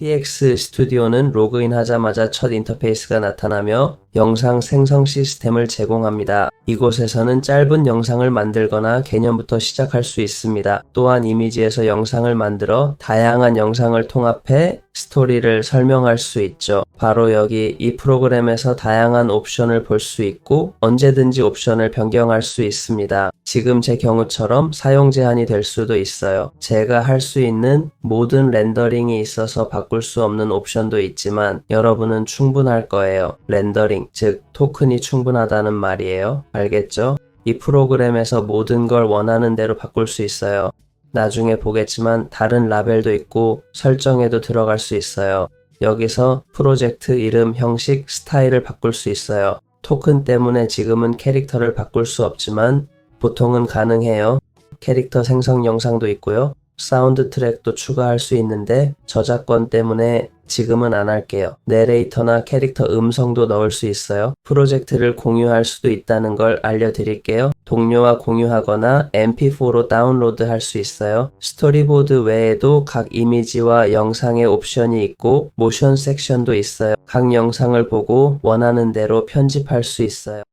TX 스튜디오는 로그인 하자마자 첫 인터페이스가 나타나며 영상 생성 시스템을 제공합니다. 이곳에서는 짧은 영상을 만들거나 개념부터 시작할 수 있습니다. 또한 이미지에서 영상을 만들어 다양한 영상을 통합해 스토리를 설명할 수 있죠. 바로 여기 이 프로그램에서 다양한 옵션을 볼 수 있고 언제든지 옵션을 변경할 수 있습니다. 지금 제 경우처럼 사용 제한이 될 수도 있어요. 제가 할 수 있는 모든 렌더링이 있어서 바꿀 수 없는 옵션도 있지만 여러분은 충분할 거예요. 렌더링, 즉 토큰이 충분하다는 말이에요. 알겠죠? 이 프로그램에서 모든 걸 원하는 대로 바꿀 수 있어요. 나중에 보겠지만 다른 라벨도 있고 설정에도 들어갈 수 있어요. 여기서 프로젝트 이름, 형식, 스타일을 바꿀 수 있어요. 토큰 때문에 지금은 캐릭터를 바꿀 수 없지만 보통은 가능해요. 캐릭터 생성 영상도 있고요. 사운드 트랙도 추가할 수 있는데 저작권 때문에 지금은 안 할게요. 내레이터나 캐릭터 음성도 넣을 수 있어요. 프로젝트를 공유할 수도 있다는 걸 알려드릴게요. 동료와 공유하거나 mp4로 다운로드 할 수 있어요. 스토리보드 외에도 각 이미지와 영상의 옵션이 있고 모션 섹션도 있어요. 각 영상을 보고 원하는 대로 편집할 수 있어요.